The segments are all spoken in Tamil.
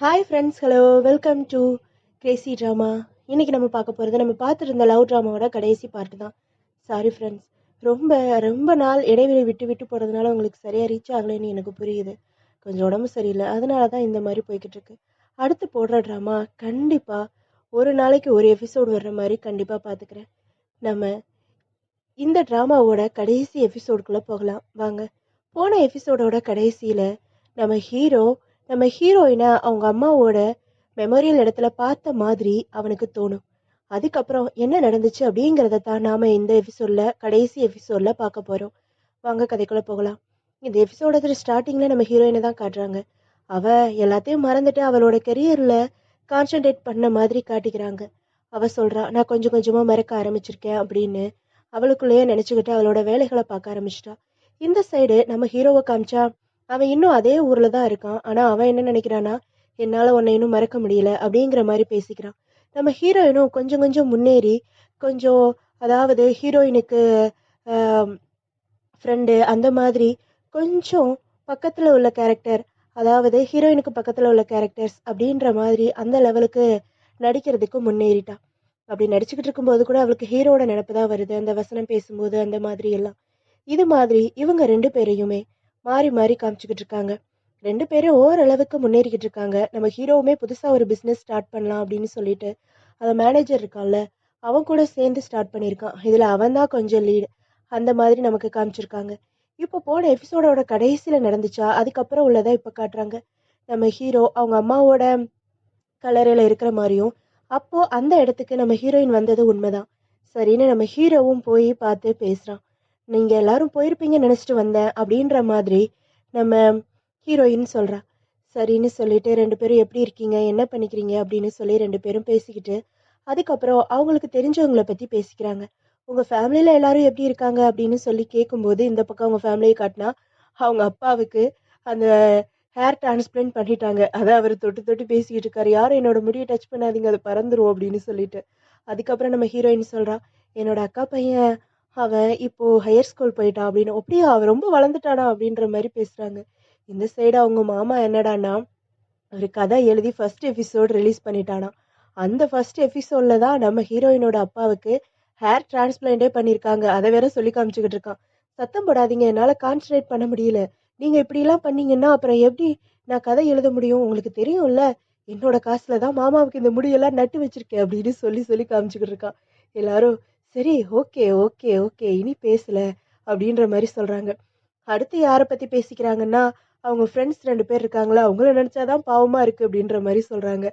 Hi friends hello welcome to crazy drama இன்றைக்கி நம்ம பார்க்க போகிறது நம்ம பார்த்துருந்த லவ் ட்ராமாவோட கடைசி பார்ட்டு தான். சாரி ஃப்ரெண்ட்ஸ் ரொம்ப ரொம்ப நாள் இடைவெளி விட்டு விட்டு போகிறதுனால உங்களுக்கு சரியாக ரீச் ஆகலைன்னு எனக்கு புரியுது. கொஞ்சம் உடம்பு சரியில்லை. அதனால தான் இந்த மாதிரி போய்கிட்டு இருக்கு. அடுத்து போடுற ட்ராமா கண்டிப்பாக ஒரு நாளைக்கு ஒரு எபிசோடு வர்ற மாதிரி கண்டிப்பாக பார்த்துக்கிறேன். நம்ம இந்த ட்ராமாவோட கடைசி எபிசோடுக்குள்ளே போகலாம். வாங்க. போன எபிசோடோட கடைசியில் நம்ம ஹீரோ நம்ம ஹீரோயினை அவங்க அம்மாவோட மெமோரியல் இடத்துல பார்த்த மாதிரி அவனுக்கு தோணும். அதுக்கப்புறம் என்ன நடந்துச்சு அப்படிங்கிறத தான் நாம் இந்த எபிசோடில் கடைசி எபிசோடில் பார்க்க போகிறோம் வாங்க கதைக்குள்ளே போகலாம். இந்த எபிசோட ஸ்டார்டிங்கில் நம்ம ஹீரோயினை தான் காட்டுறாங்க. அவள் எல்லாத்தையும் மறந்துட்டு அவளோட கெரியரில் கான்சென்ட்ரேட் பண்ண மாதிரி காட்டிக்கிறாங்க. அவள் சொல்கிறா நான் கொஞ்சம் கொஞ்சமாக மறக்க ஆரம்பிச்சிருக்கேன் அப்படின்னு அவளுக்குள்ளேயே நினச்சிக்கிட்டு அவளோட வேலைகளை பார்க்க ஆரம்பிச்சிட்டா. இந்த சைடு நம்ம ஹீரோவை காமிச்சா அவன் இன்னும் அதே ஊரில் தான் இருக்கான். ஆனால் அவன் என்ன நினைக்கிறான்னா என்னால் உன்னை இன்னும் மறக்க முடியல அப்படிங்கிற மாதிரி பேசிக்கிறான். நம்ம ஹீரோயினும் கொஞ்சம் கொஞ்சம் முன்னேறி கொஞ்சம் அதாவது ஹீரோயினுக்கு ஃப்ரெண்டு அந்த மாதிரி கொஞ்சம் பக்கத்தில் உள்ள கேரக்டர் அதாவது ஹீரோயினுக்கு பக்கத்தில் உள்ள கேரக்டர்ஸ் அப்படின்ற மாதிரி அந்த லெவலுக்கு நடிக்கிறதுக்கு முன்னேறிட்டா அப்படி நடிச்சுக்கிட்டு இருக்கும்போது கூட அவளுக்கு ஹீரோட நினப்பு தான் வருது. அந்த வசனம் பேசும்போது அந்த மாதிரி எல்லாம். இது மாதிரி இவங்க ரெண்டு பேரையுமே மாறி மாறி காமிச்சுக்கிட்டு இருக்காங்க. ரெண்டு பேரும் ஓரளவுக்கு முன்னேறிக்கிட்டு இருக்காங்க. நம்ம ஹீரோவுமே புதுசாக ஒரு பிஸ்னஸ் ஸ்டார்ட் பண்ணலாம் அப்படின்னு சொல்லிட்டு அந்த மேனேஜர் இருக்கான்ல அவன் கூட சேர்ந்து ஸ்டார்ட் பண்ணியிருக்கான். இதில் அவன் தான் கொஞ்சம் லீடு அந்த மாதிரி நமக்கு காமிச்சிருக்காங்க. இப்போ போன எபிசோடோட கடைசியில் நடந்துச்சா? அதுக்கப்புறம் உள்ளதை இப்போ காட்டுறாங்க. நம்ம ஹீரோ அவங்க அம்மாவோட கலரையில் இருக்கிற மாதிரியும் அப்போது அந்த இடத்துக்கு நம்ம ஹீரோயின் வந்தது உண்மைதான். சரின்னு நம்ம ஹீரோவும் போய் பார்த்து பேசுகிறான் நீங்கள் எல்லாரும் போயிருப்பீங்கன்னு நினச்சிட்டு வந்தேன் அப்படின்ற மாதிரி நம்ம ஹீரோயின் சொல்கிறா சரின்னு சொல்லிட்டு ரெண்டு பேரும் எப்படி இருக்கீங்க? என்ன பண்ணிக்கிறீங்க? அப்படின்னு சொல்லி ரெண்டு பேரும் பேசிக்கிட்டு அதுக்கப்புறம் அவங்களுக்கு தெரிஞ்சவங்கள பற்றி பேசிக்கிறாங்க. உங்கள் ஃபேமிலியில் எல்லாரும் எப்படி இருக்காங்க? அப்படின்னு சொல்லி கேட்கும்போது இந்த பக்கம் அவங்க ஃபேமிலியை காட்டினா அவங்க அப்பாவுக்கு அந்த ஹேர் டிரான்ஸ்பிளண்ட் பண்ணிட்டாங்க. அதை அவர் தொட்டு தொட்டு பேசிக்கிட்டு இருக்காரு. யாரும் என்னோட முடியை டச் பண்ணாதீங்க அது பறந்துரும் அப்படின்னு சொல்லிட்டு. அதுக்கப்புறம் நம்ம ஹீரோயின் சொல்கிறா என்னோட அக்கா பையன் அவன் இப்போ ஹையர் ஸ்கூல் போயிட்டான் அப்படின்னு அப்படியே அவன் ரொம்ப வளர்ந்துட்டானா அப்படின்ற மாதிரி பேசுகிறாங்க இந்த சைடு அவங்க மாமா என்னடான்னா ஒரு கதை எழுதி ஃபர்ஸ்ட் எபிசோட் ரிலீஸ் பண்ணிட்டானா. அந்த ஃபர்ஸ்ட் எபிசோடில் தான் நம்ம ஹீரோயினோட அப்பாவுக்கு ஹேர் டிரான்ஸ்பிளான்டே பண்ணியிருக்காங்க. அதை வேற சொல்லி காமிச்சுக்கிட்டு இருக்கான். சத்தம் போடாதீங்க என்னால் கான்சன்ட்ரேட் பண்ண முடியல. நீங்கள் இப்படிலாம் பண்ணீங்கன்னா அப்புறம் எப்படி நான் கதை எழுத முடியும்? உங்களுக்கு தெரியும்ல என்னோட காசில் தான் மாமாவுக்கு இந்த முடியெல்லாம் நட்டு வச்சிருக்கேன் அப்படின்னு சொல்லி சொல்லி காமிச்சுக்கிட்டு இருக்கான். எல்லாரும் சரி ஓகே ஓகே ஓகே இனி பேசல அப்படின்ற மாதிரி சொல்கிறாங்க அடுத்து யாரை பற்றி பேசிக்கிறாங்கன்னா அவங்க ஃப்ரெண்ட்ஸ் ரெண்டு பேர் இருக்காங்களா அவங்கள நினச்சாதான் பாவமாக இருக்குது அப்படின்ற மாதிரி சொல்கிறாங்க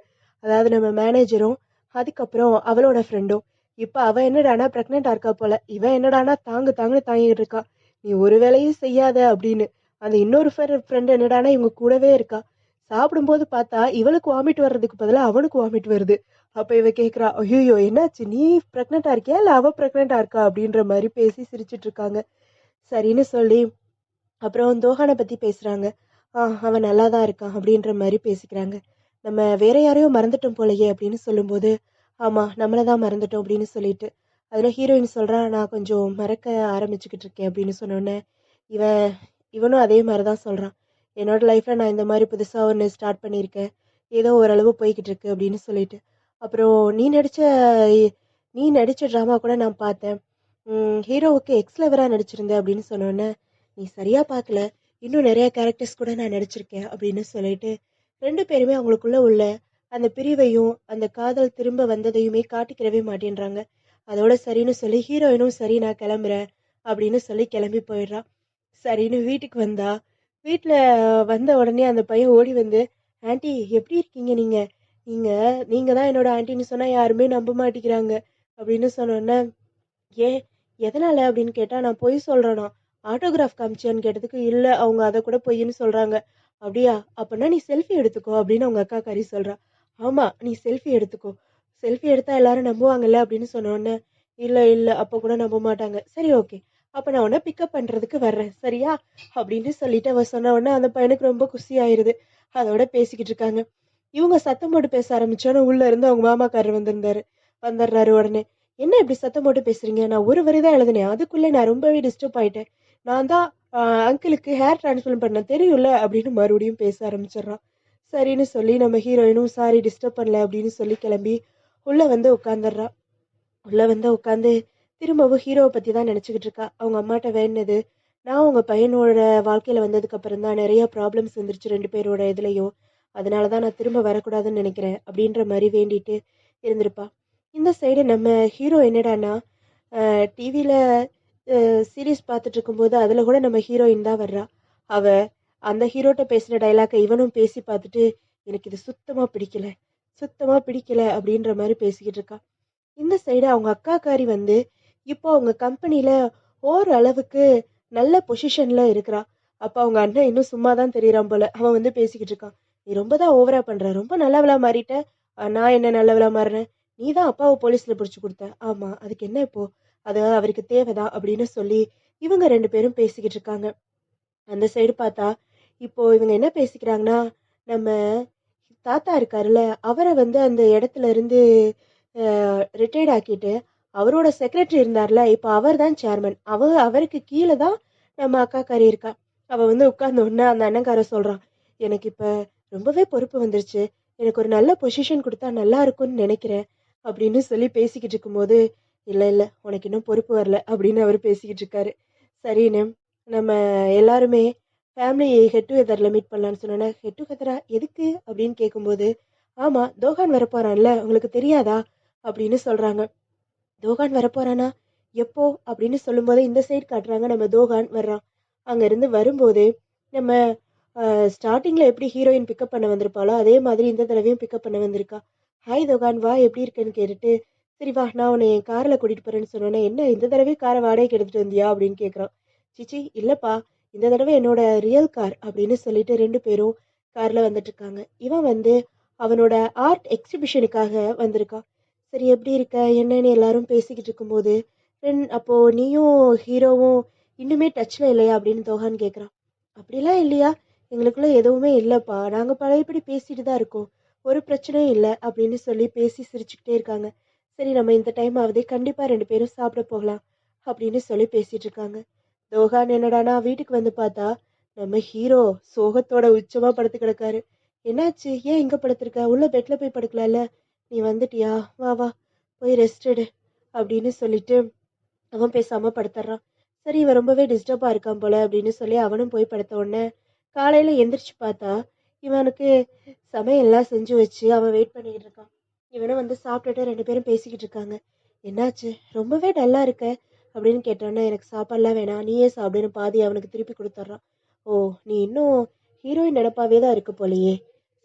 அதாவது நம்ம மேனேஜரும் அதுக்கப்புறம் அவளோட ஃப்ரெண்டும் இப்போ அவள் என்னடானா ப்ரெக்னெண்ட்டாக இருக்கா போல இவன் என்னடானா தாங்கு தாங்கன்னு தாங்கிட்டு இருக்கா. நீ ஒரு வேலையும் செய்யாத அப்படின்னு. அந்த இன்னொரு ஃப்ரெண்ட் என்னடானா இவங்க கூடவே இருக்கா. சாப்பிடும்போது பார்த்தா இவளுக்கு வாமிட் வர்றதுக்கு பதிலாக அவனுக்கு வாமிட் வருது. அப்போ இவ கேட்குறா ஐயோ என்னாச்சு? நீ ப்ரெக்னெண்ட்டாக இருக்கியா? இல்லை அவள் ப்ரெக்னெண்ட்டாக இருக்கா? அப்படின்ற மாதிரி பேசி சிரிச்சிட்டு இருக்காங்க. சரின்னு சொல்லி அப்புறம் தோஹானை பற்றி பேசுகிறாங்க ஆ அவன் நல்லா தான் இருக்கான் அப்படின்ற மாதிரி பேசிக்கிறாங்க. நம்ம வேற யாரையும் மறந்துட்டோம் போலையே அப்படின்னு சொல்லும்போது ஆமாம் நம்மளை தான் மறந்துட்டோம் அப்படின்னு சொல்லிட்டு. அதில் ஹீரோயின் சொல்கிறான் நான் கொஞ்சம் மறக்க ஆரம்பிச்சுக்கிட்டு இருக்கேன் அப்படின்னு சொன்னோன்னே இவன் இவனும் அதே மாதிரி தான் சொல்கிறான் என்னோட லைஃப்பில் நான் இந்த மாதிரி புதுசாக ஒன்று ஸ்டார்ட் பண்ணியிருக்கேன். ஏதோ ஓரளவு போய்கிட்டு இருக்கு அப்படின்னு சொல்லிட்டு. அப்புறம் நீ நடித்த நீ நடித்த ட்ராமா கூட நான் பார்த்தேன். ஹீரோவுக்கு எக்ஸ் லெவராக நடிச்சிருந்த அப்படின்னு சொன்னோன்னே நீ சரியாக பார்க்கல. இன்னும் நிறைய கேரக்டர்ஸ் கூட நான் நடிச்சிருக்கேன் அப்படின்னு சொல்லிட்டு ரெண்டு பேருமே அவங்களுக்குள்ள உள்ள அந்த பிரிவையும் அந்த காதல் திரும்ப வந்ததையுமே காட்டிக்கிறவே மாட்டேன்றாங்க. அதோட சரின்னு சொல்லி ஹீரோயினும் சரி நான் கிளம்புறேன் அப்படின்னு சொல்லி கிளம்பி போயிடுறான் சரின்னு வீட்டுக்கு வந்தா வீட்டில் வந்த உடனே அந்த பையன் ஓடி வந்து "ஆன்டி எப்படி இருக்கீங்க நீங்கள் நீங்கள் நீங்கள் தான் என்னோட ஆண்டின்னு சொன்னால் யாருமே நம்ப மாட்டேங்கிறாங்க. அப்படின்னு சொன்னோன்னே ஏன்? எதனால்? அப்படின்னு கேட்டால் நான் பொய் சொல்கிறேனா ஆட்டோகிராஃப் காமிச்சியான்னு கேட்டதுக்கு இல்லை அவங்க அதை கூட பொய்ன்னு சொல்கிறாங்க அப்படியா? அப்படின்னா நீ செல்ஃபி எடுத்துக்கோ அப்படின்னு அவங்க அக்கா கறி சொல்கிறா ஆமாம் நீ செல்ஃபி எடுத்துக்கோ. செல்ஃபி எடுத்தால் எல்லாரும் நம்புவாங்கல்ல? அப்படின்னு சொன்னோன்னே இல்லை இல்லை அப்போ கூட நம்ப மாட்டாங்க. சரி ஓகே. அப்போ நான் உன்னை பிக்கப் பண்ணுறதுக்கு வர்றேன். சரியா? அப்படின்னு சொல்லிட்டு அவ சொன்ன உடனே அந்த பையனுக்கு ரொம்ப குஷி ஆயிடுது அதோட பேசிக்கிட்டு இருக்காங்க. இவங்க சத்தம் போட்டு பேச ஆரம்பிச்சோன்னு உள்ள இருந்து அவங்க மாமாக்காரர் வந்திருந்தாரு. வந்துடுறாரு உடனே என்ன இப்படி சத்தம் போட்டு பேசுறீங்க? நான் ஒரு வரி தான் எழுதினேன். அதுக்குள்ளே நான் ரொம்பவே டிஸ்டர்ப் ஆயிட்டேன். நான் தான் அங்கிளுக்கு ஹேர் டிரான்ஸ்ஃபர் பண்ண தெரியும்ல? அப்படின்னு மறுபடியும் பேச ஆரம்பிச்சிடுறான். சரின்னு சொல்லி நம்ம ஹீரோயினும் சாரி டிஸ்டர்ப் பண்ணல அப்படின்னு சொல்லி கிளம்பி உள்ளே வந்து உட்காந்துடுறா உள்ளே வந்து உட்காந்து திரும்பவும் ஹீரோவை பற்றி தான் நினச்சிக்கிட்டு இருக்கா. அவங்க அம்மாட்ட வேணுனது நான் உங்கள் பையனோட வாழ்க்கையில் வந்ததுக்கப்புறம் தான் நிறையா ப்ராப்ளம்ஸ் வந்துருச்சு ரெண்டு பேரோட இதுலேயும். அதனால தான் நான் திரும்ப வரக்கூடாதுன்னு நினைக்கிறேன் அப்படின்ற மாதிரி வேண்டிட்டு இருந்திருப்பா. இந்த சைடு நம்ம ஹீரோ என்னடான்னா டிவியில் சீரீஸ் பார்த்துட்டு இருக்கும்போது அதில் கூட நம்ம ஹீரோயின் தான் வர்றா. அவ அந்த ஹீரோட்ட பேசின டைலாக்கை இவனும் பேசி பார்த்துட்டு எனக்கு இது சுத்தமாக பிடிக்கல சுத்தமாக பிடிக்கல அப்படின்ற மாதிரி பேசிக்கிட்டு இருக்கா. இந்த சைடு அவங்க அக்காக்காரி வந்து இப்போ அவங்க கம்பெனியில் ஓரளவுக்கு நல்ல பொசிஷனில் இருக்கிறா. அப்போ அவங்க அண்ணன் இன்னும் சும்மா தான் தெரியறான் போல. அவன் வந்து பேசிக்கிட்டு இருக்கான். நீ ரொம்ப தான் ஓவரா பண்ற. ரொம்ப நல்லவளா மாறிட்ட. நான் என்ன நல்லவளா மாறினேன்? நீ தான் அப்பாவை போலீஸ்ல பிடிச்சி கொடுத்த. ஆமா அதுக்கு என்ன இப்போ? அது அவருக்கு தேவைதான் அப்படின்னு சொல்லி இவங்க ரெண்டு பேரும் பேசிக்கிட்டு இருக்காங்க. அந்த சைடு பார்த்தா இப்போ இவங்க என்ன பேசிக்கிறாங்கன்னா நம்ம தாத்தா இருக்காருல்ல அவரை வந்து அந்த இடத்துல இருந்து ரிட்டையர்ட் ஆக்கிட்டு அவரோட செக்ரட்டரி இருந்தார்ல இப்போ அவர் தான் சேர்மன் அவ அவருக்கு கீழே தான் நம்ம அக்காக்காரி இருக்கா. அவ வந்து உட்கார்ந்த உடனே அந்த அண்ணன்கார சொல்றான் எனக்கு இப்போ ரொம்பவே பொறுப்பு வந்துருச்சு. எனக்கு ஒரு நல்ல பொசிஷன் கொடுத்தா நல்லா இருக்கும்னு நினைக்கிறேன் அப்படின்னு சொல்லி பேசிக்கிட்டு இருக்கும்போது இல்லை இல்லை உனக்கு இன்னும் பொறுப்பு வரல அப்படின்னு அவர் பேசிக்கிட்டு இருக்காரு. சரின்னு நம்ம எல்லாருமே ஃபேமிலி ஹெட் டுகெதரில் மீட் பண்ணலான்னு சொன்னோன்னே ஹெட் டுகெதரா எதுக்கு? அப்படின்னு கேட்கும்போது ஆமாம் தோகான் வரப்போறான்ல உங்களுக்கு தெரியாதா? அப்படின்னு சொல்கிறாங்க தோகான் வரப்போறானா? எப்போ? அப்படின்னு சொல்லும்போது இந்த சைடு காட்டுறாங்க நம்ம தோகான் வர்றான். அங்கேருந்து வரும்போது நம்ம ஸ்டார்டிங்கில் எப்படி ஹீரோயின் பிக்கப் பண்ண வந்திருப்பாளோ அதே மாதிரி இந்த தடவையும் பிக்கப் பண்ண வந்திருக்கா. ஹாய் தோகான் வா எப்படி இருக்கேன்னு கேட்டுட்டு சரி வா நான் உன்னை என் காரில் கூட்டிகிட்டு போகிறேன்னு சொன்னோன்னே என்ன இந்த தடவை காரை வாடகைக்கு எடுத்துகிட்டு வந்தியா? அப்படின்னு கேட்குறான் சிச்சி இல்லைப்பா இந்த தடவை என்னோட ரியல் கார் அப்படின்னு சொல்லிட்டு ரெண்டு பேரும் காரில் வந்துட்டு இருக்காங்க. இவன் வந்து அவனோட ஆர்ட் எக்ஸிபிஷனுக்காக வந்திருக்கான் சரி எப்படி இருக்க? என்னன்னு எல்லாரும் பேசிக்கிட்டு இருக்கும்போது ரெண் அப்போது நீயும் ஹீரோவும் இன்னுமே டச்சில் இல்லையா? அப்படின்னு தோஹான் கேட்குறான் அப்படிலாம் இல்லையா? எங்களுக்குள்ள எதுவுமே இல்லைப்பா. நாங்கள் பழையபடி பேசிட்டு தான் இருக்கோம். ஒரு பிரச்சனையும் இல்லை அப்படின்னு சொல்லி பேசி சிரிச்சுக்கிட்டே இருக்காங்க. சரி நம்ம இந்த டைம் ஆகுது கண்டிப்பாக ரெண்டு பேரும் சாப்பிட போகலாம் அப்படின்னு சொல்லி பேசிட்டு இருக்காங்க. தோகான் என்னடானா வீட்டுக்கு வந்து பார்த்தா நம்ம ஹீரோ சோகத்தோட உச்சமாக படுத்து கிடக்காரு. என்னாச்சு? ஏன் இங்கே படுத்துருக்க? உள்ள பெட்டில் போய் படுக்கலாம்ல. நீ வந்துட்டியா? வா வா. போய் ரெஸ்ட் எடு அப்படின்னு சொல்லிட்டு அவன் பேசாமல் படுத்துறான். சரி இவன் ரொம்பவே டிஸ்டர்பாக இருக்கான் போல அப்படின்னு சொல்லி அவனும் போய் படுத்த உடனே காலையில் எந்திரிச்சு பார்த்தா இவனுக்கு சமையல்லாம் செஞ்சு வச்சு அவன் வெயிட் பண்ணிக்கிட்டு இருக்கான். இவனும் வந்து சாப்பிட்டுட்டு ரெண்டு பேரும் பேசிக்கிட்டு இருக்காங்க. என்னாச்சு? ரொம்பவே டல்லா இருக்க? அப்படின்னு கேட்டோன்னா எனக்கு சாப்பாடெலாம் வேணாம். நீயே சாப்பிடுன்னு பாதி அவனுக்கு திருப்பி கொடுத்துட்றான். ஓ நீ இன்னும் ஹீரோயின் நினப்பாவே தான் இருக்க போலையே.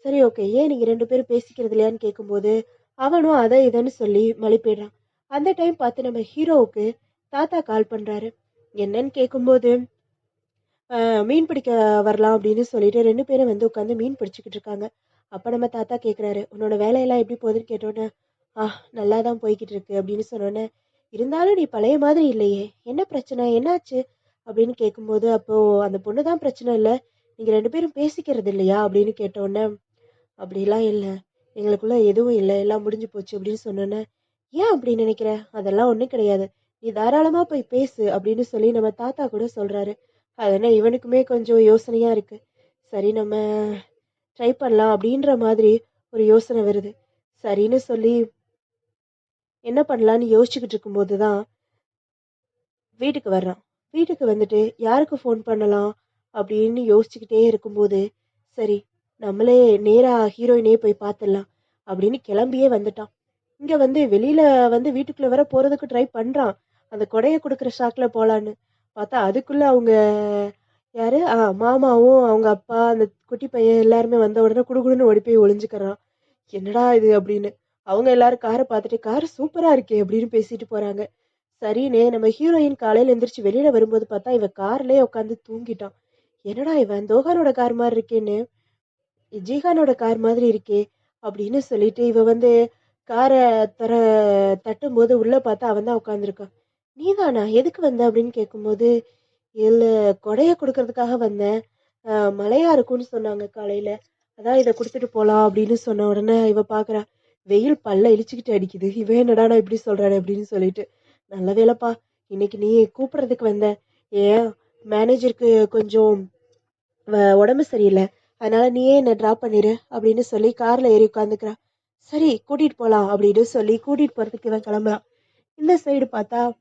சரி ஓகே ஏன் நீங்கள் ரெண்டு பேரும் பேசிக்கிறது இல்லையான்னு கேட்கும்போது அவனும் அதை இதைன்னு சொல்லி மலிப்பிடுறான். அந்த டைம் பார்த்து நம்ம ஹீரோவுக்கு தாத்தா கால் பண்ணுறாரு என்னன்னு கேட்கும்போது மீன் பிடிக்க வரலாம் அப்படின்னு சொல்லிட்டு ரெண்டு பேரும் வந்து உட்காந்து மீன் பிடிச்சிக்கிட்டு இருக்காங்க. அப்போ நம்ம தாத்தா கேட்குறாரு உன்னோட வேலையெல்லாம் எப்படி போகுதுன்னு கேட்டோன்னே ஆ நல்லா தான் போய்கிட்டு இருக்கு அப்படின்னு சொன்னோன்னே இருந்தாலும் நீ பழைய மாதிரி இல்லையே என்ன பிரச்சனை என்னாச்சு? அப்படின்னு கேட்கும்போது அப்போது அந்த பொண்ணு தான் பிரச்சனை இல்லை நீங்கள் ரெண்டு பேரும் பேசிக்கிறது இல்லையா? அப்படின்னு கேட்டோன்னே அப்படிலாம் இல்லை எங்களுக்குள்ள எதுவும் இல்லை எல்லாம் முடிஞ்சு போச்சு அப்படின்னு சொன்னோன்னே ஏன் அப்படி நினைக்கிற? அதெல்லாம் ஒன்றும் கிடையாது நீ தாராளமாக போய் பேசு அப்படின்னு சொல்லி நம்ம தாத்தா கூட சொல்கிறாரு அதனால் இவனுக்குமே கொஞ்சம் யோசனையாக இருக்குது சரி நம்ம ட்ரை பண்ணலாம் அப்படின்ற மாதிரி ஒரு யோசனை வருது. சரின்னு சொல்லி என்ன பண்ணலான்னு யோசிச்சுக்கிட்டு இருக்கும்போது தான் வீட்டுக்கு வர்றான். வீட்டுக்கு வந்துட்டு யாருக்கு ஃபோன் பண்ணலாம் அப்படின்னு யோசிச்சுக்கிட்டே இருக்கும்போது சரி நம்மளே நேராக ஹீரோயினே போய் பார்த்துடலாம் அப்படின்னு கிளம்பியே வந்துட்டான். இங்கே வந்து வெளியில் வந்து வீட்டுக்குள்ளே வர போகிறதுக்கு ட்ரை பண்ணுறான் அந்த கொடையை கொடுக்குற ஷாக்கில் போகலான்னு பார்த்தா அதுக்குள்ளே அவங்க யாரு? ஆ மாமாவும் அவங்க அப்பா அந்த குட்டி பையன் எல்லாருமே வந்த உடனே குடுகுடுன்னு ஓடி போய் ஒளிஞ்சுக்கிறான். என்னடா இது அப்படின்னு. அவங்க எல்லாரும் காரை பார்த்துட்டு கார் சூப்பராக இருக்கே அப்படின்னு பேசிட்டு போகிறாங்க சரின்னு நம்ம ஹீரோயின் காலையில் எந்திரிச்சு வெளியில் வரும்போது பார்த்தா இவன் கார்லேயே உட்காந்து தூங்கிட்டான். என்னடா இவன்? தோகானோட கார் மாதிரி இருக்கேன்னு. ஜீகானோட கார் மாதிரி இருக்கே அப்படின்னு சொல்லிட்டு இவ வந்து காரை தர தட்டும்போது உள்ள பார்த்தா அவன் தான் உட்காந்துருக்கான் நீதானா எதுக்கு வந்த அப்படின்னு கேட்கும்போது இல்லை கொடைய கொடுக்கறதுக்காக வந்தேன். ஆஹ் மழையா இருக்கும்னு சொன்னாங்க காலையில. அதான் இதை கொடுத்துட்டு போலாம் அப்படின்னு சொன்ன உடனே இவ பார்க்குறா, வெயில் பல்ல இழிச்சுக்கிட்டு அடிக்குது. இவன் என்னடானா இப்படி சொல்றானே? அப்படின்னு சொல்லிட்டு நல்ல வேலைப்பா. இன்னைக்கு நீ கூப்பிடுறதுக்கு வந்த. ஏன்? மேனேஜருக்கு கொஞ்சம் வ- உடம்பு சரியில்லை. அதனால நீயே என்னை ட்ராப் பண்ணிடு அப்படின்னு சொல்லி கார்ல ஏறி உட்காந்துக்கிறான் சரி கூட்டிட்டு போலாம் அப்படின்னு சொல்லி கூட்டிட்டு போறதுக்கு இவன் கிளம்புறான் இந்த சைடு பார்த்தா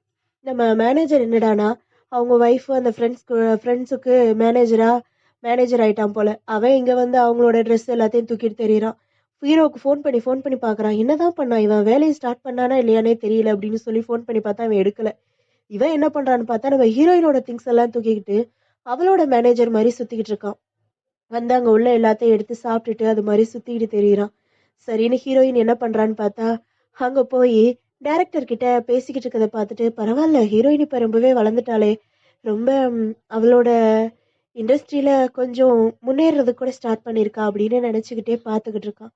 நம்ம மேனேஜர் என்னடானா அவங்க ஒய்ஃப் அந்த ஃப்ரெண்ட்ஸ்க்கு ஃப்ரெண்ட்ஸுக்கு மேனேஜராக மேனேஜர் ஆயிட்டான் போல. அவன் இங்கே வந்து அவங்களோட ட்ரெஸ் எல்லாத்தையும் தூக்கிட்டு தெரியறான். ஹீரோவுக்கு ஃபோன் பண்ணி ஃபோன் பண்ணி பார்க்கறான் என்னதான் பண்ணான்? இவன் வேலையை ஸ்டார்ட் பண்ணானா இல்லையானே தெரியல அப்படின்னு சொல்லி ஃபோன் பண்ணி பார்த்தா அவன் எடுக்கல. இவன் என்ன பண்ணுறான்னு பார்த்தா நம்ம ஹீரோயினோட திங்ஸ் எல்லாம் தூக்கிக்கிட்டு அவளோட மேனேஜர் மாதிரி சுற்றிக்கிட்டு இருக்கான். வந்து அங்கே உள்ள எல்லாத்தையும் எடுத்து சாப்பிட்டுட்டு அது மாதிரி சுற்றிக்கிட்டு தெரியறான். சரின்னு ஹீரோயின் என்ன பண்ணுறான்னு பார்த்தா அங்கே போய் டேரக்டர் கிட்ட பேசிக்கிட்டு இருக்கதை பார்த்துட்டு பரவாயில்ல ஹீரோயின் இப்போ ரொம்பவே வளர்ந்துட்டாளே. ரொம்ப அவளோட இண்டஸ்ட்ரியில் கொஞ்சம் முன்னேறது கூட ஸ்டார்ட் பண்ணியிருக்கா அப்படின்னு நினச்சிக்கிட்டே பார்த்துக்கிட்டு இருக்கான்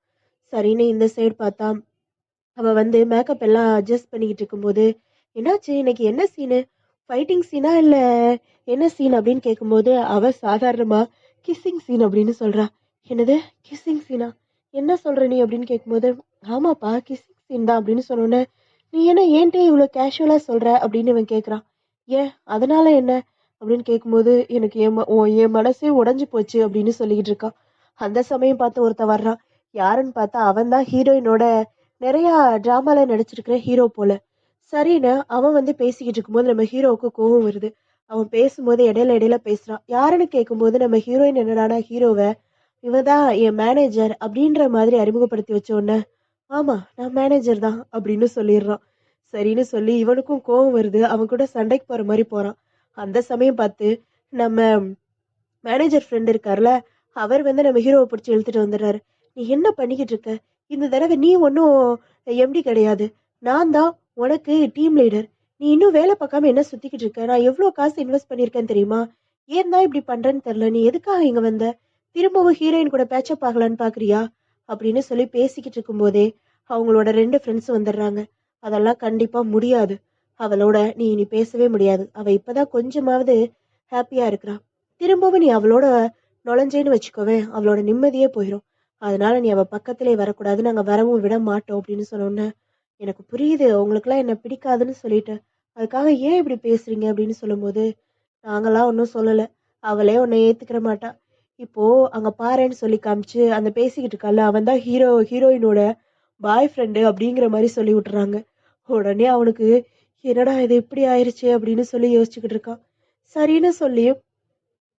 சரின்னு இந்த சைடு பார்த்தா அவள் வந்து மேக்கப் எல்லாம் அட்ஜஸ்ட் பண்ணிக்கிட்டு இருக்கும்போது என்னாச்சு? இன்னைக்கு என்ன சீனு ஃபைட்டிங் சீனா இல்லை என்ன சீன் அப்படின்னு கேட்கும்போது அவள் சாதாரணமாக கிஸ்ஸிங் சீன் அப்படின்னு சொல்கிறா என்னது? கிஸ்ஸிங் சீனா என்ன சொல்கிற நீ? அப்படின்னு கேட்கும்போது ஆமாப்பா கிஸ்ஸிங் சீன் தான் அப்படின்னு சொன்னோன்னே நீ என்ன ஏன்ட்டே இவ்வளோ கேஷுவலாக சொல்கிற அப்படின்னு இவன் கேட்குறான் ஏன்? அதனால என்ன? அப்படின்னு கேட்கும்போது எனக்கு என் ம- என் மனசே உடஞ்சி போச்சு அப்படின்னு சொல்லிக்கிட்டு இருக்கான். அந்த சமயம் பார்த்து ஒருத்தன் வர்றான். யாருன்னு பார்த்தா அவன் தான் ஹீரோயினோட நிறையா ட்ராமாவில் நடிச்சிருக்கிற ஹீரோ போல. சரின்னு அவன் வந்து பேசிக்கிட்டு இருக்கும்போது நம்ம ஹீரோவுக்கு கோவம் வருது. அவன் பேசும்போது இடையில இடையில பேசுகிறான் யாருன்னு கேட்கும்போது நம்ம ஹீரோயின் என்னடானா ஹீரோவை இவதான் என் மேனேஜர் அப்படின்ற மாதிரி அறிமுகப்படுத்தி வச்ச உடனே ஆமா நான் மேனேஜர் தான் அப்படின்னு சொல்லிடுறான். சரின்னு சொல்லி இவனுக்கும் கோவம் வருது. அவன் கூட சண்டைக்கு போற மாதிரி போறான். அந்த சமயம் பார்த்து நம்ம மேனேஜர் ஃப்ரெண்ட் இருக்கார்ல அவர் வந்து நம்ம ஹீரோவை பிடிச்சி இழுத்துட்டு வந்துடுறாரு. நீ என்ன பண்ணிக்கிட்டு இருக்க? இந்த தடவை நீ ஒன்றும் எம்டி கிடையாது. நான் தான் உனக்கு டீம் லீடர் நீ இன்னும் வேலை பார்க்காம என்ன சுத்திக்கிட்டு இருக்க? நான் எவ்வளோ காசு இன்வெஸ்ட் பண்ணியிருக்கேன்னு தெரியுமா? ஏன் தான் இப்படி பண்றேன்னு தெரில நீ எதுக்காக இங்க வந்த? திரும்பவும் ஹீரோயின் கூட பேச்சப் ஆகலான்னு பாக்குறியா? அப்படின்னு சொல்லி பேசிக்கிட்டு இருக்கும்போதே அவங்களோட ரெண்டு ஃப்ரெண்ட்ஸ் வந்துடுறாங்க. அதெல்லாம் கண்டிப்பா முடியாது. அவளோட நீ இனி பேசவே முடியாது. அவ இப்பதான் கொஞ்சமாவது ஹாப்பியா இருக்கிறா. திரும்பவும் நீ அவளோட நுழைஞ்சேன்னு வச்சுக்கோவேன் அவளோட நிம்மதியே போயிடும் அதனால நீ அவ பக்கத்திலே வரக்கூடாது. நாங்க வரவும் விட மாட்டோம் அப்படின்னு சொன்னோன்னே எனக்கு புரியுது. உங்களுக்குலாம் என்ன பிடிக்காதுன்னு சொல்லிட்டு அதுக்காக ஏன் இப்படி பேசுறீங்க? அப்படின்னு சொல்லும்போது நாங்களாம் ஒன்றும் சொல்லலை. அவளே உன்னை ஏத்துக்கிற மாட்டா. இப்போ அங்க பாருன்னு சொல்லி காமிச்சு அந்த பேசிக்கிட்டு இருக்கால அவன் தான் ஹீரோ ஹீரோயினோட பாய் ஃப்ரெண்டு அப்படிங்கிற மாதிரி சொல்லி விட்டுறாங்க. உடனே அவனுக்கு என்னடா இது இப்படி ஆயிடுச்சு அப்படின்னு சொல்லி யோசிச்சுக்கிட்டு இருக்கான். சரின்னு சொல்லி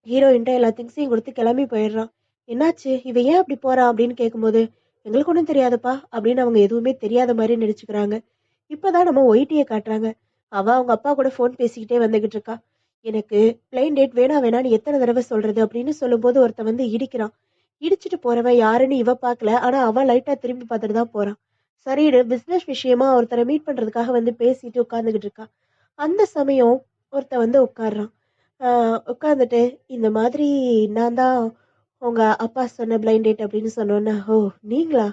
ஹீரோயின்ட்ட எல்லா திங்ஸையும் கொடுத்து கிளம்பி போயிடுறான். என்னாச்சு? இவ ஏன் அப்படி போறான்? அப்படின்னு கேட்கும்போது எங்களுக்கு ஒன்றும் தெரியாதப்பா அப்படின்னு அவங்க எதுவுமே தெரியாத மாதிரி நடிச்சுக்கிறாங்க இப்போதான் நம்ம ஒயிட்டியை காட்டுறாங்க. அவ அவங்க அப்பா கூட ஃபோன் பேசிக்கிட்டே வந்துகிட்டு இருக்கா. எனக்கு பிளைன் டேட் வேணா வேணான்னு எத்தனை தடவை சொல்றது அப்படின்னு சொல்லும்போது ஒருத்தன் வந்து இடிக்கிறான். இடிச்சிட்டு போறவன் யாருன்னு இவ பார்க்கல. ஆனா அவன் லைட்டா திரும்பி பார்த்துட்டு தான் போறான். சரின்னு பிசினஸ் விஷயமா ஒருத்தரை மீட் பண்றதுக்காக வந்து பேசிட்டு உட்காந்துக்கிட்டு இருக்கா அந்த சமயம் ஒருத்தன் வந்து உட்காடுறான் ஆஹ் உட்காந்துட்டு இந்த மாதிரி நான் தான் உங்க அப்பா சொன்ன பிளைண்ட் டேட் அப்படின்னு சொன்னோன்னே ஓ நீங்களா?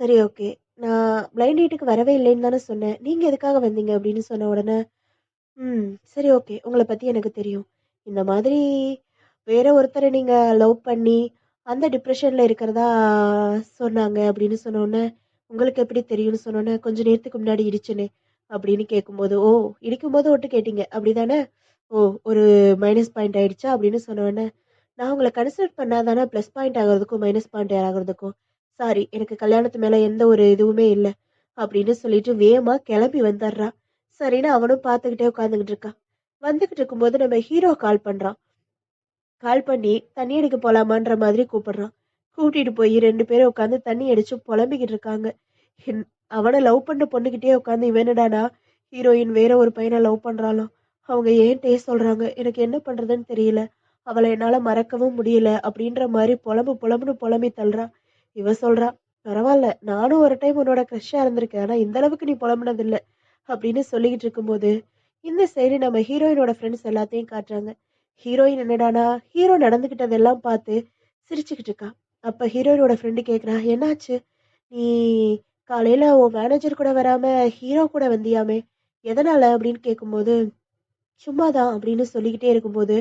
சரி ஓகே நான் பிளைண்ட் டேட்டுக்கு வரவே இல்லைன்னு தானே சொன்னேன். நீங்க எதுக்காக வந்தீங்க? அப்படின்னு சொன்ன உடனே ம் சரி ஓகே. உங்களை பத்தி எனக்கு தெரியும். இந்த மாதிரி வேற ஒருத்தரை நீங்க லவ் பண்ணி அந்த டிப்ரெஷனில் இருக்கிறதா சொன்னாங்க அப்படின்னு சொன்னோன்னே உங்களுக்கு எப்படி தெரியும்னு சொன்னோன்னே கொஞ்ச நேரத்துக்கு முன்னாடி இடிச்சனே அப்படின்னு கேட்கும்போது ஓ இடிக்கும்போது ஒட்டு கேட்டீங்க. அப்படிதானே? ஓ ஒரு மைனஸ் பாயிண்ட் ஆயிடுச்சா அப்படின்னு சொன்னோன்னே நான் உங்களை கன்சிடர் பண்ணாதானே ப்ளஸ் பாயிண்ட் ஆகிறதுக்கும் மைனஸ் பாயிண்ட் ஆகிறதுக்கும். சாரி எனக்கு கல்யாணத்து மேல எந்த ஒரு இதுவுமே இல்லை அப்படின்னு சொல்லிட்டு வேகமா கிளம்பி வந்துடுறான் சரின்னு அவனும் பார்த்துக்கிட்டே உட்காந்துக்கிட்டு இருக்கான். வந்துகிட்டு இருக்கும்போது நம்ம ஹீரோ கால் பண்றான். கால் பண்ணி தண்ணி அடிக்க போலாமான்ற மாதிரி கூப்பிடுறான். கூட்டிட்டு போய் ரெண்டு பேரும் உட்காந்து தண்ணி அடிச்சு புலம்பிக்கிட்டு இருக்காங்க. ஹின்- அவனை லவ் பண்ண பொண்ணுகிட்டே உட்காந்து இவனடானா ஹீரோயின் வேற ஒரு பையனை லவ் பண்ணுறாளோ அவங்க ஏன் டேஸ்ட் சொல்றாங்க எனக்கு என்ன பண்றதுன்னு தெரியல. அவளை என்னால மறக்கவும் முடியல. அப்படின்ற மாதிரி புலம்பு புலம்புன்னு புலம்பி தள்ளுறா இவ சொல்றா பரவாயில்ல நானும் ஒரு டைம் உன்னோட க்ரெஷ்ஷாக இருந்திருக்கேன். ஆனால் இந்த அளவுக்கு நீ புலம்புனதில்லை. அப்படின்னு சொல்லிக்கிட்டு இருக்கும்போது இந்த சைடு நம்ம ஹீரோயினோட ஃப்ரெண்ட்ஸ் எல்லாத்தையும் காட்டுறாங்க. ஹீரோயின் என்னடானா ஹீரோ நடந்துகிட்டதெல்லாம் பார்த்து சிரிச்சுக்கிட்டு இருக்கா. அப்ப ஹீரோயினோட ஃப்ரெண்டு கேட்குறா என்னாச்சு? நீ காலையில உன் மேனேஜர் கூட வராம ஹீரோ கூட வந்தியாமே? எதனால? அப்படின்னு கேட்கும்போது சும்மா தான் அப்படின்னு சொல்லிக்கிட்டே இருக்கும்போது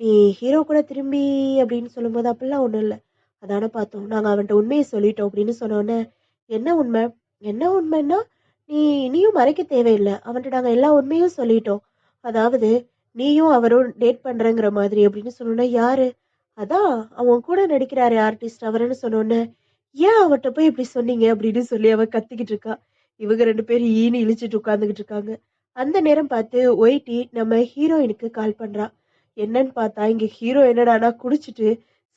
நீ ஹீரோ கூட திரும்பி அப்படின்னு சொல்லும்போது அப்படிலாம் ஒன்றும் இல்லை. அதானே பார்த்தோம். நாங்கள் அவன்கிட்ட உண்மையை சொல்லிட்டோம் அப்படின்னு சொன்னோன்னே என்ன உண்மை? என்ன உண்மைன்னா நீ இனியும் மறைக்க தேவையில்லை. அவன்கிட்ட நாங்கள் எல்லா உண்மையும் சொல்லிட்டோம். அதாவது நீயும் அவரும் டேட் பண்ணுறங்கிற மாதிரி அப்படின்னு சொன்னோன்னா யாரு? அதான் அவன் கூட நடிக்கிறாரு ஆர்டிஸ்ட் அவருன்னு சொன்னோன்னே ஏன் அவட்ட போய் இப்படி சொன்னீங்க? அப்படின்னு சொல்லி அவன் கத்திக்கிட்டு இருக்கா. இவங்க ரெண்டு பேரும் ஈனி இழிச்சிட்டு உட்காந்துக்கிட்டு இருக்காங்க. அந்த நேரம் பார்த்து ஒயிட்டி நம்ம ஹீரோயினுக்கு கால் பண்றா. என்னன்னு பார்த்தா இங்க ஹீரோ என்னடானா குடிச்சிட்டு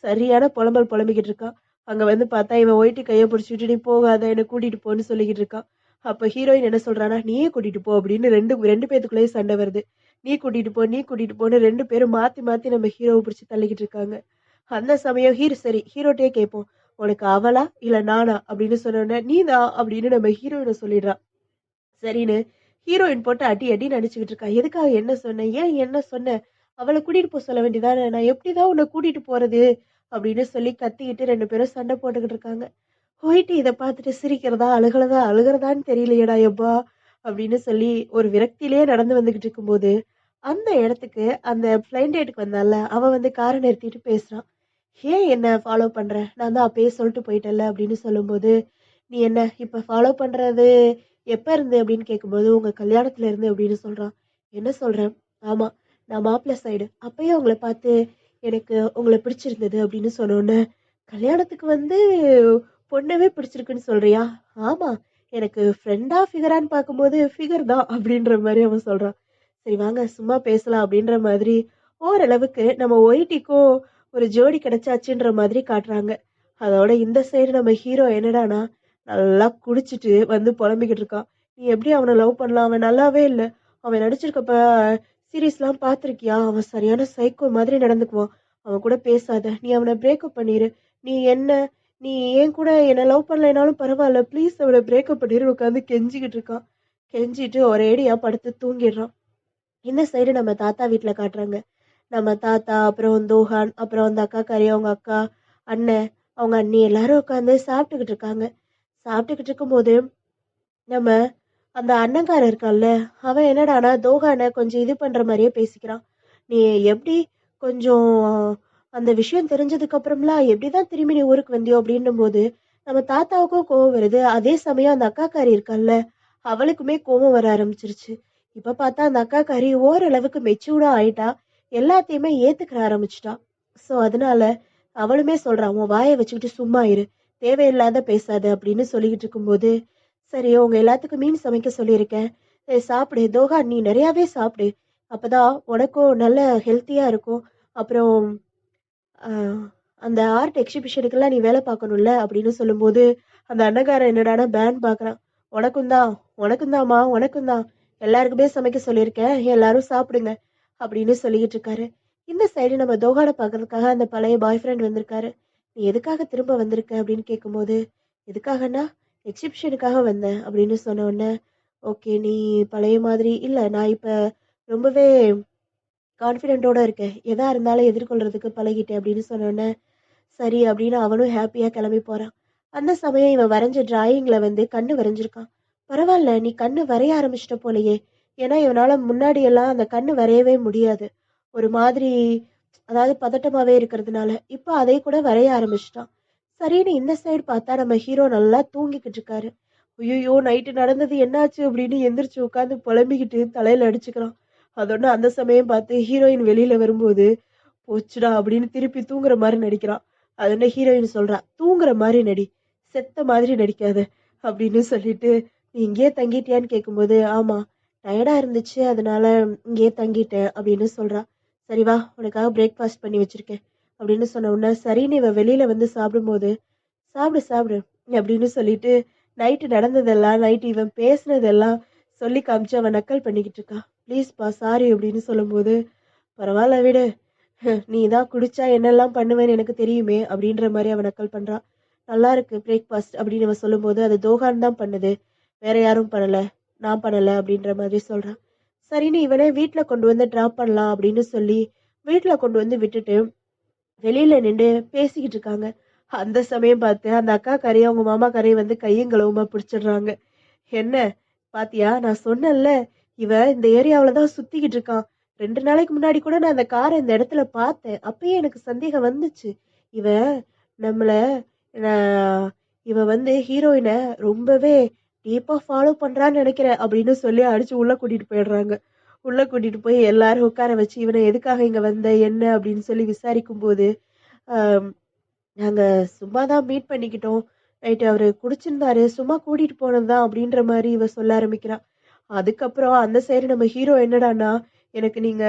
சரியான புலம்பல் புலம்பிக்கிட்டு இருக்கான் அங்க வந்து பார்த்தா இவன் ஒயிட்டி கையை பிடிச்சிட்டு நீ போகாத என்னை கூட்டிட்டு போன்னு சொல்லிக்கிட்டு இருக்கான் அப்ப ஹீரோயின் என்ன சொல்றானா நீயே கூட்டிட்டு போ அப்படின்னு ரெண்டு ரெண்டு பேத்துக்குள்ளேயே சண்டை வருது. நீ கூட்டிட்டு போ நீ கூட்டிட்டு போன்னு ரெண்டு பேரும் மாத்தி மாத்தி நம்ம ஹீரோவை பிடிச்சி தள்ளிக்கிட்டு இருக்காங்க. அந்த சமயம் ஹீரோ சரி ஹீரோட்டே கேட்போம். உனக்கு அவளா இல்ல நானா? அப்படின்னு சொன்னோன்னே நீ தான் அப்படின்னு நம்ம ஹீரோயினை சொல்லிடுறான் சரின்னு ஹீரோயின் போட்டு அடி அடி நடிச்சுக்கிட்டு இருக்கா. எதுக்காக என்ன சொன்ன? ஏன் என்ன சொன்ன? அவளை கூட்டிட்டு போக சொல்ல வேண்டியதானே? நான் எப்படிதான் உன்னை கூட்டிட்டு போறது? அப்படின்னு சொல்லி கத்திக்கிட்டு ரெண்டு பேரும் சண்டை போட்டுக்கிட்டு இருக்காங்க. போயிட்டு இதை பார்த்துட்டு சிரிக்கிறதா அழுகிறதா அழுகிறதான்னு தெரியலையேடா எப்பா அப்படின்னு சொல்லி ஒரு விரக்தியிலேயே நடந்து வந்துகிட்டு இருக்கும்போது அந்த இடத்துக்கு அந்த பிளைன் டேட்டுக்கு வந்தால அவன் வந்து காரை நிறுத்திட்டு பேசுறான். ஏன் என்ன ஃபாலோ பண்ற? நான் தான் அப்பயே சொல்லிட்டு போயிட்டல அப்படின்னு சொல்லும்போது நீ என்ன இப்ப ஃபாலோ பண்றது எப்ப இருந்து? அப்படின்னு கேட்கும்போது உங்க கல்யாணத்துல இருந்து அப்படின்னு சொல்றான். என்ன சொல்றேன் ஆமா நான் மாப்பிள்ளை சைடு அப்பயே உங்களை பார்த்து எனக்கு உங்களை பிடிச்சிருந்தது அப்படின்னு சொன்னோன்னே கல்யாணத்துக்கு வந்து பொண்ணவே பிடிச்சிருக்குன்னு சொல்றியா? ஆமா எனக்கு ஃப்ரெண்டா ஃபிகரான்னு பார்க்கும்போது ஃபிகர் தான் அப்படின்ற மாதிரி அவன் சொல்றான். சரி வாங்க சும்மா பேசலாம் அப்படின்ற மாதிரி ஓரளவுக்கு நம்ம ஒயிட்டிக்கும் ஒரு ஜோடி கிடைச்சாச்சுன்ற மாதிரி காட்டுறாங்க. அதோட இந்த சைடு நம்ம ஹீரோ என்னடானா நல்லா குடிச்சிட்டு வந்து புலம்பிக்கிட்டு இருக்கான். நீ எப்படி அவனை லவ் பண்ணலாம்? அவன் நல்லாவே இல்லை. அவன் நடிச்சிருக்கப்ப சீரீஸ்லாம் பார்த்துருக்கியா? அவன் சரியான சைக்கோ மாதிரி நடந்துக்குவான். அவன் கூட பேசாத. நீ அவனை பிரேக்கப் பண்ணிடு நீ என்ன நீ ஏன் கூட என்ன லவ் பண்ணலைனாலும் பரவாயில்ல. ப்ளீஸ் அவனை பிரேக்கப் பண்ணிட்டு உட்காந்து கெஞ்சிக்கிட்டு இருக்கான். கெஞ்சிட்டு ஒரேடியா படுத்து தூங்கிடுறான். இந்த சைடு நம்ம தாத்தா வீட்டில் காட்டுறாங்க. நம்ம தாத்தா அப்புறம் தோஹான் அப்புறம் அந்த அக்கா கறி அவங்க அக்கா அண்ணன் அவங்க அண்ணி எல்லாரும் உட்காந்து சாப்பிட்டுக்கிட்டு இருக்காங்க. சாப்பிட்டுக்கிட்டு இருக்கும்போது நம்ம அந்த அண்ணங்காரன் இருக்கான்ல அவன் என்னடானா தோஹானை கொஞ்சம் இது பண்ணுற மாதிரியே பேசிக்கிறான். நீ எப்படி கொஞ்சம் அந்த விஷயம் தெரிஞ்சதுக்கு அப்புறம்லாம் எப்படிதான் திரும்பி நீ ஊருக்கு வந்தியோ அப்படின்னும் போது நம்ம தாத்தாவுக்கும் கோவம் வருது. அதே சமயம் அந்த அக்காக்காரி இருக்கால்ல அவளுக்குமே கோவம் வர ஆரம்பிச்சிருச்சு. இப்ப பார்த்தா அந்த அக்காக்காரி ஓரளவுக்கு மெச்சூர்டா ஆயிட்டா எல்லாத்தையுமே ஏத்துக்கிற ஆரம்பிச்சிட்டா. சோ அதனால அவளுமே சொல்றா உன் வாயை வச்சுக்கிட்டு சும்மா இரு. தேவையில்லாத பேசாத அப்படின்னு சொல்லிக்கிட்டு இருக்கும்போது சரி உங்க எல்லாத்துக்கும் மீன் சமைக்க சொல்லியிருக்கேன். ஏய், சாப்பிடு. தோகா நீ நிறையாவே சாப்பிடு. அப்பதான் உனக்கும் நல்ல ஹெல்த்தியா இருக்கும். அப்புறம் அந்த ஆர்ட் எக்ஸிபிஷனுக்கெல்லாம் நீ வேலை பார்க்கணும்ல அப்படின்னு சொல்லும்போது அந்த அண்ணகாரன் என்னடானா பேன் பார்க்குறான். உனக்கும் தான் உனக்கும் தான்மா உனக்கும் தான். எல்லாருக்குமே சமைக்க சொல்லியிருக்கேன் எல்லாரும் சாப்பிடுங்க அப்படின்னு சொல்லிக்கிட்டு இருக்காரு. இந்த சைடு நம்ம தோகானை பார்க்கறதுக்காக அந்த பழைய பாய் ஃப்ரெண்ட் வந்திருக்காரு. நீ எதுக்காக திரும்ப வந்திருக்க அப்படின்னு கேட்கும்போது எதுக்காகன்னா எக்ஸிபிஷனுக்காக வந்தேன் அப்படின்னு சொன்ன உடனே ஓகே நீ பழைய மாதிரி இல்லை நான் இப்போ ரொம்பவே கான்ஃபிடென்ட்டோட இருக்கேன். எதா இருந்தாலும் எதிர்கொள்கிறதுக்கு பழகிட்டேன் அப்படின்னு சொன்னோடனே சரி அப்படின்னு அவனும் ஹாப்பியாக கிளம்பி போகிறான் அந்த சமயம் இவன் வரைஞ்ச டிராயிங்கில் வந்து கண்ணு வரைஞ்சிருக்கான். பரவாயில்ல நீ கண்ணு வரைய ஆரம்பிச்சிட்ட போலையே. ஏன்னா இவனால் முன்னாடியெல்லாம் அந்த கண்ணு வரையவே முடியாது. ஒரு மாதிரி அதாவது பதட்டமாகவே இருக்கிறதுனால. இப்போ அதை கூட வரைய ஆரம்பிச்சிட்டான். சரின்னு இந்த சைடு பார்த்தா நம்ம ஹீரோ நல்லா தூங்கிக்கிட்டு இருக்காரு. ஐயோ நைட்டு நடந்தது என்னாச்சு அப்படின்னு எந்திரிச்சு உட்காந்து புலம்பிக்கிட்டு தலையில் அடிச்சுக்கிறான். அதோட அந்த சமயம் பார்த்து ஹீரோயின் வெளியில வரும்போது போச்சுடா அப்படின்னு திருப்பி தூங்குற மாதிரி நடிக்கிறான். அதோட ஹீரோயின் சொல்றா தூங்குற மாதிரி நடி செத்த மாதிரி நடிக்காத அப்படின்னு சொல்லிட்டு நீ இங்கேயே தங்கிட்டியான்னு கேட்கும்போது ஆமா டயர்டா இருந்துச்சு அதனால இங்கேயே தங்கிட்டேன் அப்படின்னு சொல்றா. சரி வா உனக்காக பிரேக்ஃபாஸ்ட் பண்ணி வச்சிருக்கேன் அப்படின்னு சொன்ன உடனே சரின்னு இவன் வெளியில வந்து சாப்பிடும்போது சாப்பிடு சாப்பிடு அப்படின்னு சொல்லிட்டு நைட்டு நடந்ததெல்லாம் நைட்டு இவன் பேசுனதெல்லாம் சொல்லி காமிச்சு அவன் நக்கல் பண்ணிக்கிட்டு இருக்கான் ப்ளீஸ்ப்பா சாரி அப்படின்னு சொல்லும்போது பரவாயில்ல விடு. நீ தான் குடிச்சா என்னெல்லாம் பண்ணுவேன்னு எனக்கு தெரியுமே அப்படின்ற மாதிரி அவன் நக்கல் பண்ணுறான் நல்லா இருக்கு பிரேக்ஃபாஸ்ட் அப்படின்னு அவன் சொல்லும்போது அது தோகான் தான் பண்ணுது. வேற யாரும் பண்ணலை. நான் பண்ணலை அப்படின்ற மாதிரி சொல்கிறான் சரின்னு இவனே வீட்டில் கொண்டு வந்து ட்ராப் பண்ணலாம் அப்படின்னு சொல்லி வீட்டில் கொண்டு வந்து விட்டுட்டு வெளியில் நின்று பேசிக்கிட்டு இருக்காங்க. அந்த சமயம் பார்த்து அந்த அக்கா கறி அவங்க மாமா கறி வந்து கையும் களவுமா பிடிச்சிடுறாங்க. என்ன? பாத்தியா? நான் சொன்னேன்ல. இவன் இந்த ஏரியாவில தான் சுத்திக்கிட்டு இருக்கான் ரெண்டு நாளைக்கு முன்னாடி கூட நான் அந்த காரை இந்த இடத்துல பார்த்தேன். அப்பயே எனக்கு சந்தேகம் வந்துச்சு. இவன் நம்மள இவன் வந்து ஹீரோயினை ரொம்பவே டீப்பா ஃபாலோ பண்றான்னு நினைக்கிறேன் அப்படின்னு சொல்லி அடிச்சு உள்ள கூட்டிட்டு போயிடுறாங்க. உள்ள கூட்டிட்டு போய் எல்லாரும் உட்கார வச்சு இவனை எதுக்காக இங்க வந்த என்ன அப்படின்னு சொல்லி விசாரிக்கும் போது நாங்க சும்மா தான் மீட் பண்ணிக்கிட்டோம். ரைட்டு அவரு குடிச்சிருந்தாரு. சும்மா கூட்டிட்டு போனதுதான் அப்படின்ற மாதிரி இவ சொல்ல ஆரம்பிக்கிறான் அதுக்கப்புறம் அந்த சைடு நம்ம ஹீரோ என்னடானா எனக்கு நீங்க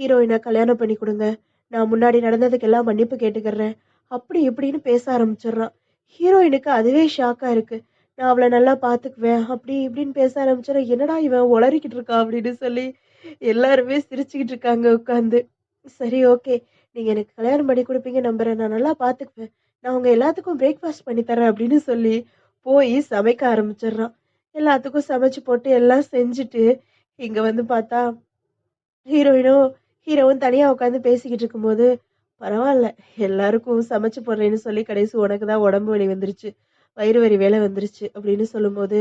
ஹீரோயினை கல்யாணம் பண்ணி கொடுங்க. நான் முன்னாடி நடந்ததுக்கெல்லாம் மன்னிப்பு கேட்டுக்கிறேன். அப்படி இப்படின்னு பேச ஆரம்பிச்சிடுறான். ஹீரோயினுக்கு அதுவே ஷாக்கா இருக்கு. நான் அவளை நல்லா பாத்துக்குவேன் அப்படி இப்படின்னு பேச ஆரம்பிச்சிடறேன் என்னடா இவன் உளறிக்கிட்டு இருக்கா அப்படின்னு சொல்லி எல்லாருமே சிரிச்சுக்கிட்டு இருக்காங்க உட்காந்து சரி ஓகே நீங்க எனக்கு கல்யாணம் பண்ணி கொடுப்பீங்க நம்புறேன். நான் நல்லா பாத்துக்குவேன் நான் உங்க எல்லாத்துக்கும் பிரேக்ஃபாஸ்ட் பண்ணி தரேன் அப்படின்னு சொல்லி போய் சமைக்க ஆரம்பிச்சிடுறான். எல்லாத்துக்கும் சமைச்சு போட்டு எல்லாம் செஞ்சுட்டு இங்க வந்து பார்த்தா ஹீரோயினும் ஹீரோவும் தனியா உட்காந்து பேசிக்கிட்டு இருக்கும்போது பரவாயில்ல எல்லாருக்கும் சமைச்சு போடுறேன்னு சொல்லி கடைசி உனக்கு தான் உடம்பு வலி வந்துருச்சு வயிறு வரி வேலை வந்துருச்சு அப்படின்னு சொல்லும்போது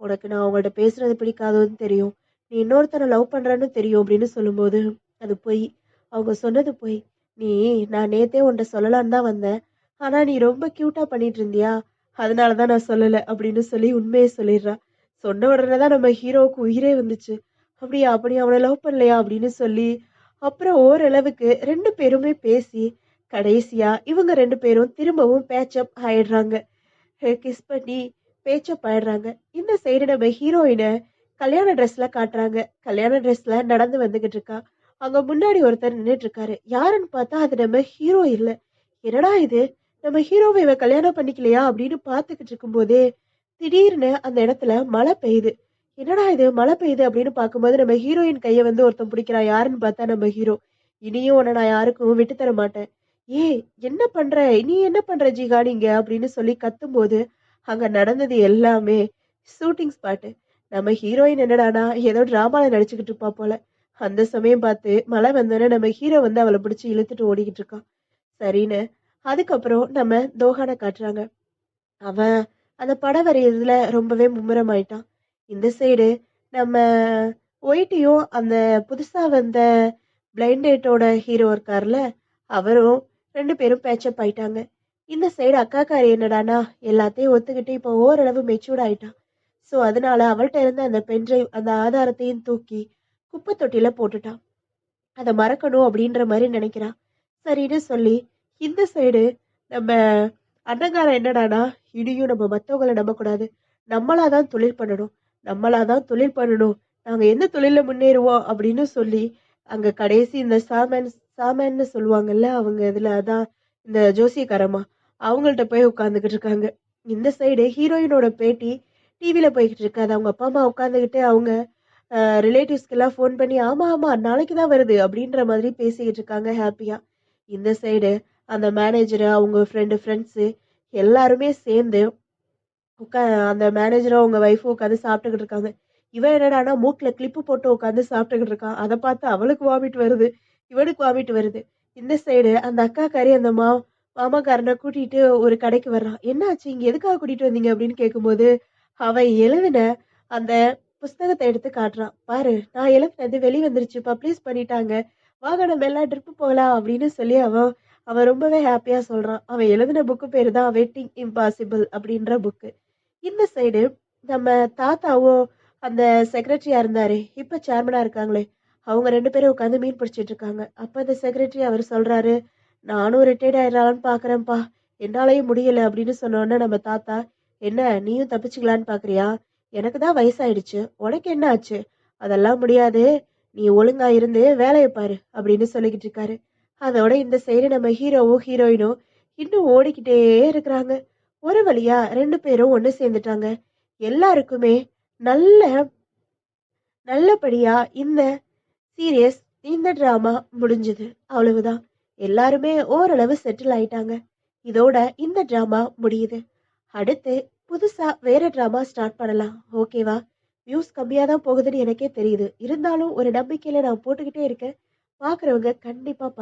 உனக்கு நான் அவங்கள்ட்ட பேசுறது பிடிக்காதோன்னு தெரியும் நீ இன்னொருத்தனை லவ் பண்றேன்னு தெரியும் அப்படின்னு சொல்லும்போது அது பொய் அவங்க சொன்னது பொய் நீ நான் நேத்தே உன்கிட்ட சொல்லலான்னு தான் வந்தேன் ஆனா நீ ரொம்ப கியூட்டா பண்ணிட்டு இருந்தியா அதனால தான் நான் சொல்லல அப்படின்னு சொல்லி உண்மையை சொல்லிடுறா. சொன்ன உடனே தான் நம்ம ஹீரோவுக்கு உயிரே வந்துச்சு. அப்படியா அப்படி அவனை லவ் பண்ணலையா அப்படின்னு சொல்லி அப்புறம் ஓரளவுக்கு ரெண்டு பேருமே பேசி கடைசியா இவங்க ரெண்டு பேரும் திரும்பவும் பேச்சப் ஆயிடுறாங்க. கிஸ் பண்ணி பேச்சப் ஆயிடுறாங்க. இந்த சைடு நம்ம ஹீரோயினை கல்யாண ட்ரெஸ்ல காட்டுறாங்க. கல்யாண ட்ரெஸ்ல நடந்து வந்துகிட்டு இருக்கா. அங்க முன்னாடி ஒருத்தர் நின்றுட்டு இருக்காரு. யாருன்னு பார்த்தா அது நம்ம ஹீரோ இல்லை. என்னடா இது? நம்ம ஹீரோவை இவன் கல்யாணம் பண்ணிக்கலையா அப்படின்னு பார்த்துக்கிட்டு இருக்கும்போதே திடீர்னு அந்த இடத்துல மழை பெய்யுது. என்னடா இது? மழை பெய்யுது அப்படின்னு பார்க்கும்போது நம்ம ஹீரோயின் கையை வந்து ஒருத்தன் பிடிக்கிறான் யாருன்னு பார்த்தா நம்ம ஹீரோ. இனியும் உன்னை நான் யாருக்கும் விட்டு தர மாட்டேன். ஏய் என்ன பண்ற? நீ என்ன பண்ற ஜிகா நீங்க அப்படின்னு சொல்லி கத்தும்போது அங்க நடந்தது எல்லாமே ஷூட்டிங் ஸ்பாட்டு நம்ம ஹீரோயின் என்னடானா ஏதோ டிராமால நடிச்சுக்கிட்டு இருப்பா போல. அந்த சமயம் பார்த்து மழை வந்தோடனே நம்ம ஹீரோ வந்து அவளை பிடிச்சி இழுத்துட்டு ஓடிக்கிட்டு இருக்கான். சரின்னு. அதுக்கப்புறம் நம்ம தோஹானை காட்டுறாங்க. அவன் அந்த படம் வரைகிறதுல ரொம்பவே மும்முரமாயிட்டான். இந்த சைடு நம்ம ஒயிட்டியும் அந்த புதுசா வந்த பிளைண்டேட்டோட ஹீரோ இருக்கார்ல அவரும் ரெண்டு பேரும் பேச்சப் ஆயிட்டாங்க. இந்த சைடு அக்காக்காரி என்னடானா எல்லாத்தையும் ஒத்துக்கிட்டு இப்போ ஓரளவு மெச்சூர்ட் ஆயிட்டான். ஸோ அதனால அவள்கிட்ட இருந்த அந்த பென்ட்ரைவ் அந்த ஆதாரத்தையும் தூக்கி குப்பை தொட்டியில போட்டுட்டான். அதை மறக்கணும் அப்படின்ற மாதிரி நினைக்கிறான். சரின்னு சொல்லி இந்த சைடு நம்ம அண்ணங்காரன் என்னடானா இனியும் நம்ம மற்றவங்களை நம்பக்கூடாது. நம்மளாதான் தொழில் பண்ணணும். நம்மளாதான் தொழில் பண்ணணும். நாங்கள் எந்த தொழிலில் முன்னேறுவோம் அப்படின்னு சொல்லி அங்கே கடைசி இந்த சாமன் சாமேன்னு சொல்லுவாங்கல்ல அவங்க இதில் அதான் இந்த ஜோசியக்காரம்மா அவங்கள்ட்ட போய் உட்காந்துக்கிட்டு இருக்காங்க. இந்த சைடு ஹீரோயினோட பேட்டி டிவியில் போய்கிட்டு இருக்காது. அவங்க அப்பா அம்மா உட்காந்துக்கிட்டு அவங்க ரிலேட்டிவ்ஸ்க்கெல்லாம் ஃபோன் பண்ணி ஆமாம் ஆமாம் நாளைக்கு தான் வருது அப்படின்ற மாதிரி பேசிக்கிட்டு இருக்காங்க ஹாப்பியாக இந்த சைடு அந்த மேனேஜரு அவங்க ஃப்ரெண்டு ஃப்ரெண்ட்ஸு எல்லாருமே சேர்ந்து உட்கா அந்த மேனேஜரும் அவங்க ஒய்ஃபும் உட்காந்து சாப்பிட்டுக்கிட்டு இருக்காங்க. இவன் என்னடானா மூக்கில் கிளிப்பு போட்டு உட்காந்து சாப்பிட்டுக்கிட்டு இருக்கான் அதை பார்த்து அவளுக்கு வாமிட் வருது. இவனுக்கு வாமிட் வருது. இந்த சைடு அந்த அக்கா கறி அந்த மா மாமாக்காரனை கூட்டிட்டு ஒரு கடைக்கு வர்றான் என்னாச்சு? இங்க எதுக்காக கூட்டிட்டு வந்தீங்க? அப்படின்னு கேட்கும்போது அவன் எழுதின அந்த புஸ்தகத்தை எடுத்து காட்டுறான் பாரு நான் எழுதினது வெளியே வந்துருச்சு பப்ளிஷ் பண்ணிட்டாங்க. வாங்க நம்ம எல்லாம் ட்ரிப்பு போகலாம் அப்படின்னு சொல்லி அவன் அவன் ரொம்பவே ஹாப்பியா சொல்றான். அவன் எழுதின புக்கு பேரு தான் வெட்டிங் இம்பாசிபிள் அப்படின்ற புக்கு இந்த சைடு நம்ம தாத்தாவோ அந்த செக்ரட்டரியா இருந்தாரு இப்ப சேர்மனா இருக்காங்களே அவங்க ரெண்டு பேரும் உட்காந்து மீன் பிடிச்சிட்டு இருக்காங்க. அப்ப அந்த செக்ரட்டரி அவர் சொல்றாரு நானும் ரிட்டையர்ட் ஆயிடலான்னு பாக்குறேன்ப்பா. என்னாலயும் முடியல அப்படின்னு சொன்னோன்னே நம்ம தாத்தா என்ன நீயும் தப்பிச்சுக்கலான்னு பாக்குறியா? எனக்கு தான் வயசாயிடுச்சு. உனக்கு என்ன ஆச்சு? அதெல்லாம் முடியாது. நீ ஒழுங்கா இருந்து வேலையை பாரு அப்படின்னு சொல்லிக்கிட்டு இருக்காரு. அதோட இந்த சைடு நம்ம ஹீரோவும் ஹீரோயினும் இன்னும் ஓடிக்கிட்டே இருக்கிறாங்க. ஒரு வழியா ரெண்டு பேரும் ஒன்று சேர்ந்துட்டாங்க. எல்லாருக்குமே நல்ல நல்லபடியா இந்த சீரியஸ் இந்த டிராமா முடிஞ்சது. அவ்வளவுதான். எல்லாருமே ஓரளவு செட்டில் ஆயிட்டாங்க. இதோட இந்த டிராமா முடியுது. அடுத்து புதுசா வேற டிராமா ஸ்டார்ட் பண்ணலாம். ஓகேவா? வியூஸ் கம்மியாக தான் போகுதுன்னு எனக்கே தெரியுது. இருந்தாலும் ஒரு நம்பிக்கையில நான் போட்டுக்கிட்டே இருக்கேன். பார்க்குறவங்க கண்டிப்பாக பாரு